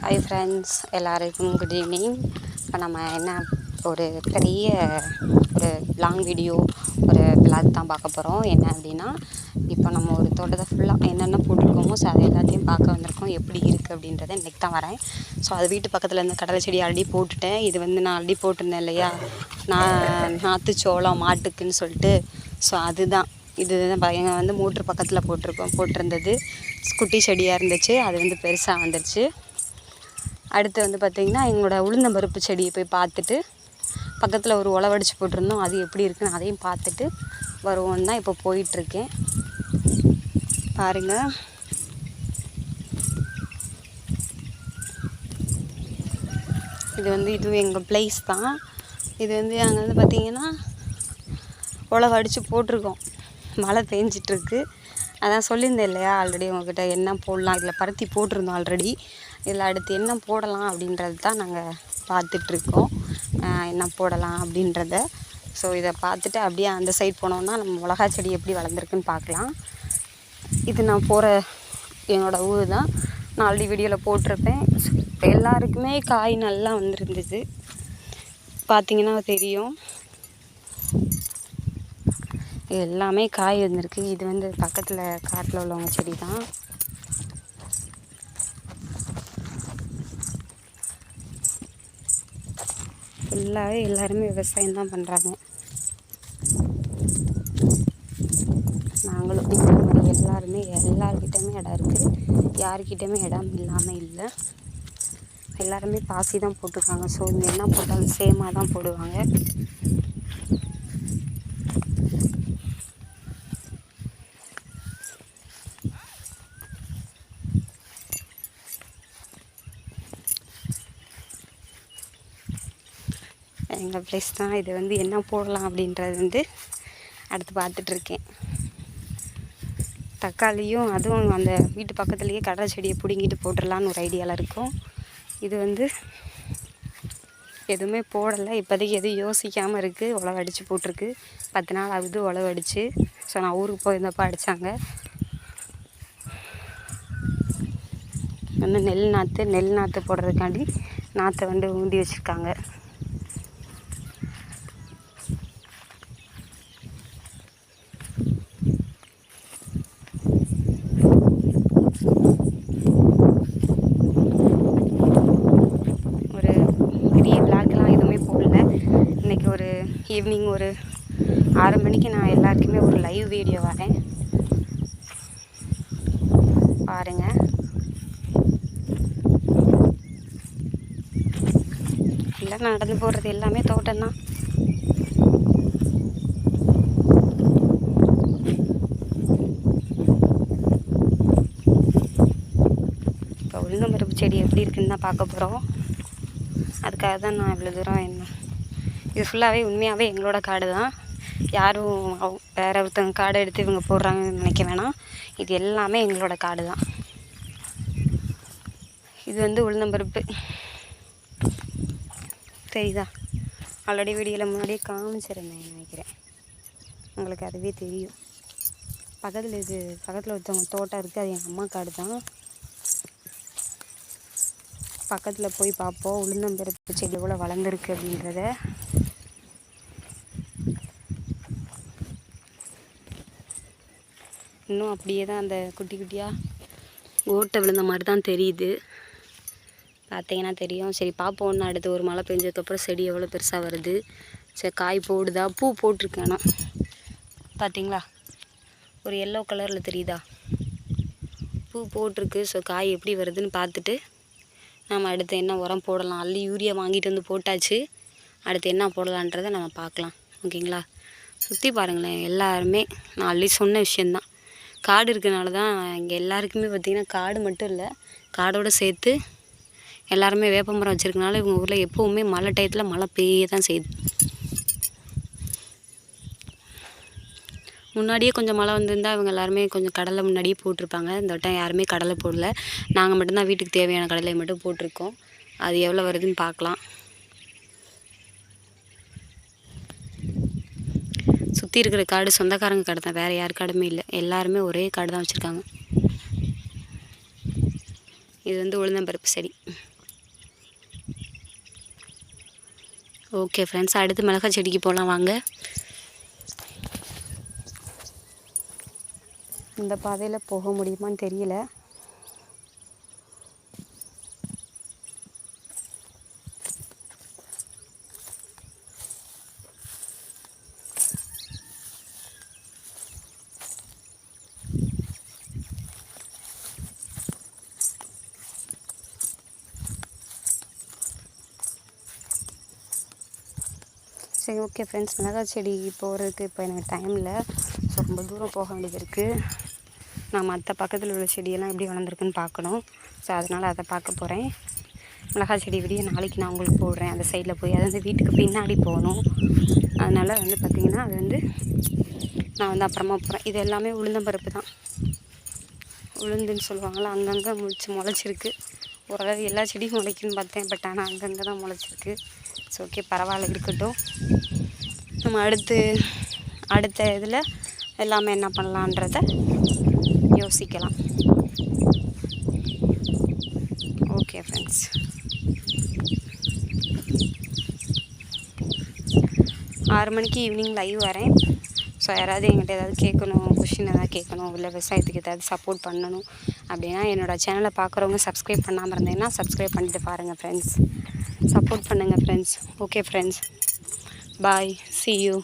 Hi friends எல்லாருக்கும் good evening இப்போ நம்ம என்ன ஒரு பெரிய ஒரு லாங் வீடியோ ஒரு விளாக் தான் பார்க்க போகிறோம் என்ன அப்படின்னா இப்போ நம்ம ஒரு தோட்டத்தை ஃபுல்லாக என்னென்ன போட்டிருக்கோமோ ஸோ அதை எல்லாத்தையும் பார்க்க வந்திருக்கோம். எப்படி இருக்குது அப்படின்றத இன்றைக்கி தான் வரேன். ஸோ அது வீட்டு பக்கத்தில் இருந்த கடலை செடி ஆல்ரெடி போட்டுட்டேன். இது வந்து நான் ஆல்ரெடி போட்டிருந்தேன் இல்லையா? நான் நாற்று சோளம் மாட்டுக்குன்னு சொல்லிட்டு. ஸோ அதுதான். இது எங்கள் வந்து மோட்ரு பக்கத்தில் போட்டிருக்கோம் போட்டிருந்தது. குட்டி செடியாக இருந்துச்சு. அது வந்து பெருசாக வந்துடுச்சு அடுத்து வந்து பார்த்திங்கன்னா எங்களோட உளுந்தம்பருப்பு செடியை போய் பார்த்துட்டு பக்கத்தில் ஒரு உழவடிச்சு போட்டிருந்தோம். அது எப்படி இருக்குன்னு அதையும் பார்த்துட்டு வருவோம் தான் இப்போ போயிட்டுருக்கேன். பாருங்கள் இது வந்து இது எங்கள் பிளேஸ் தான். இது வந்து அங்கே வந்து பார்த்திங்கன்னா உழவு அடித்து போட்டிருக்கோம். மழை பெஞ்சிட்ருக்கு. அதான் சொல்லியிருந்தேன் இல்லையா ஆல்ரெடி உங்ககிட்ட என்ன போடலாம் இதில் பருத்தி போட்டிருந்தோம் ஆல்ரெடி இதில் அடுத்து என்ன போடலாம் அப்படின்றது தான் நாங்கள் பார்த்துட்ருக்கோம். என்ன போடலாம் அப்படின்றத. ஸோ இதை பார்த்துட்டு அப்படியே அந்த சைட் போனோம்னா நம்ம மிளகா செடி எப்படி வளர்ந்துருக்குன்னு பார்க்கலாம். இது நான் போகிற என்னோடய ஊர் தான். நான் ஆல்ரெடி வீடியோவில் போட்டிருப்பேன். இப்போ எல்லாருக்குமே காய் நல்லா வந்துருந்துச்சு பார்த்தீங்கன்னா தெரியும். எல்லாமே காய் வந்திருக்கு இது வந்து பக்கத்தில் காட்டில் உள்ளவங்க செடி தான் ஃபுல்லாகவே எல்லாருமே விவசாயம் தான் பண்ணுறாங்க நாங்களும் இந்த மாதிரி எல்லாருமே எல்லாருக்கிட்டேயுமே இடம் இருக்குது யாருக்கிட்டேயுமே இடம் இல்லாமல் இல்லை. எல்லாருமே பாசி தான் போட்டிருக்காங்க. ஸோ இங்கே என்ன போட்டாலும் சேமாக தான் போடுவாங்க. அந்த ப்ளேஸ் தான். இது வந்து என்ன போடலாம் அப்படின்றது வந்து அடுத்து பார்த்துட்ருக்கேன். தக்காளியும் அதுவும் அந்த வீட்டு பக்கத்துலேயே கடலை செடியை பிடுங்கிட்டு போட்டுடலான்னு ஒரு ஐடியாவில் இருக்கும். இது வந்து எதுவுமே போடலை. இப்போதைக்கு எதுவும் யோசிக்காமல் இருக்குது உழவு அடித்து போட்டிருக்கு. பத்து நாள் ஆகுது உழவு அடித்து ஸோ நான் ஊருக்கு போயிருந்தப்போ அடித்தாங்க வந்து நெல் நாற்று நெல் நாற்று போடுறதுக்காண்டி நாற்றை வந்து ஊந்தி வச்சுருக்காங்க ஒரு பெரிய விளாக்லாம் எதுவுமே போடல இன்றைக்கி ஒரு ஈவினிங் ஒரு ஆறு மணிக்கு நான் எல்லாருக்குமே ஒரு லைவ் வீடியோ வரேன். பாருங்கள் எல்லாம் நடந்து போகிறது எல்லாமே தோட்டம் தான் இப்போ உளுந்தம்பருப்பு செடி எப்படி இருக்குன்னு தான் பார்க்க போகிறோம் அதுக்காக தான் நான் இவ்வளோ தூரம் என்ன இது ஃபுல்லாகவே உண்மையாகவே எங்களோட காடு தான். யாரும் வேறு வேற ஒருத்தவங்க காடை எடுத்து இவங்க போடுறாங்கன்னு நினைக்க வேணாம். இது எல்லாமே எங்களோட காடு தான். இது வந்து உளுந்தம்பருப்பு. தெரியுதா? ஆல்ரெடி வீடியோவில் முன்னாடியே காமிச்சிருந்தேன் நினைக்கிறேன். உங்களுக்கு அதுவே தெரியும். பக்கத்தில் இது பக்கத்தில் ஒருத்தவங்க தோட்டம் இருக்குது அது எங்கள் அம்மா காடு தான். பக்கத்தில் போய் பார்ப்போம். உளுந்தம்பருப்பு செடி எவ்வளோ வளர்ந்துருக்கு அப்படின்றத. இன்னும் அப்படியே தான் அந்த குட்டி குட்டியாக ஓட்டை விழுந்த மாதிரி தான் தெரியுது. பார்த்தீங்கன்னா தெரியும். சரி பார்ப்போம்னு அடுத்து ஒரு மழை பெஞ்சதுக்கப்புறம் செடி எவ்வளோ பெருசாக வருது. சரி காய் போடுதா? பூ போட்டிருக்கு ஆனால் பார்த்தீங்களா? ஒரு எல்லோ கலரில் தெரியுதா? பூ போட்டிருக்கு. ஸோ காய் எப்படி வருதுன்னு பார்த்துட்டு நம்ம அடுத்து என்ன உரம் போடலாம்? அள்ளி யூரியா வாங்கிட்டு வந்து போட்டாச்சு. அடுத்து என்ன போடலான்றதை நம்ம பார்க்கலாம். ஓகேங்களா? சுற்றி பாருங்களேன். எல்லாருமே நான் அள்ளி சொன்ன விஷயந்தான் காடு இருக்கனால தான் இங்கே எல்லாருக்குமே பார்த்திங்கன்னா காடு மட்டும் இல்லை காடோடு சேர்த்து எல்லாருமே வேப்பமரம் வச்சுருக்கனால இவங்க ஊரில் எப்போவுமே மழை டயத்தில் மழை பெய்ய தான் செய்யுது. முன்னாடியே கொஞ்சம் மழை வந்திருந்தால் இவங்க எல்லாருமே கொஞ்சம் கடலை முன்னாடியே போட்டிருப்பாங்க. இந்த வட்டம் யாருமே கடலை போடல. நாங்கள் மட்டும்தான் வீட்டுக்கு தேவையான கடலை மட்டும் போட்டிருக்கோம். அது எவ்வளோ வருதுன்னு பார்க்கலாம். சுற்றி இருக்கிற காடு சொந்தக்காரங்க காடு தான். வேறு யார் காடுமே இல்லை. எல்லாருமே ஒரே காடு தான் வச்சுருக்காங்க. இது வந்து உளுந்தம்பருப்பு செடி. ஓகே ஃப்ரெண்ட்ஸ் அடுத்து மிளகாய் செடிக்கு போகலாம் வாங்க. இந்த பாதையில் போக முடியுமான்னு தெரியல. சரி ஓகே ஃப்ரெண்ட்ஸ் மிளகாய் செடி போகிறதுக்கு இப்போ எனக்கு டைம் இல்லை. ஸோ ரொம்ப தூரம் போக வேண்டியது இருக்குது நான் மற்ற பக்கத்தில் உள்ள செடியெல்லாம் எப்படி வளர்ந்துருக்குன்னு பார்க்கணும். ஸோ அதனால் அதை பார்க்க போகிறேன் மிளகாய் செடி விடிய நாளைக்கு நான் உங்களுக்கு போடுறேன். அந்த சைடில் போய் அது வந்து வீட்டுக்கு பின்னாடி போகணும். அதனால் வந்து பார்த்திங்கன்னா அது வந்து நான் வந்து அப்புறமா போகிறேன் இது எல்லாமே உளுந்தம்பருப்பு தான். உளுந்துன்னு சொல்லுவாங்கள்ல அங்கங்கே முளைச்சி முளைச்சிருக்கு. ஓரளவு எல்லா செடியும் முளைக்குன்னு பார்த்தேன். பட் ஆனால் அங்கங்கே தான் முளைச்சிருக்கு. ஸோ ஓகே பரவாயில்ல இருக்கட்டும். நம்ம அடுத்து அடுத்த இதில் எல்லாமே என்ன பண்ணலான்றத யோசிக்கலாம். ஓகே ஃப்ரெண்ட்ஸ் ஆறு மணிக்கு ஈவினிங் லைவ் வரேன். ஸோ யாராவது என்கிட்ட ஏதாவது கேட்கணும் கொஷின் ஏதாவது கேட்கணும் இல்லை விவசாயத்துக்கு ஏதாவது சப்போர்ட் பண்ணணும் அப்படின்னா என்னோடய சேனலை பார்க்குறவங்க சப்ஸ்கிரைப் பண்ணாமல் இருந்தீங்கன்னா சப்ஸ்கிரைப் பண்ணிட்டு பாருங்கள் ஃப்ரெண்ட்ஸ் சப்போர்ட் பண்ணுங்கள் friends okay friends bye see you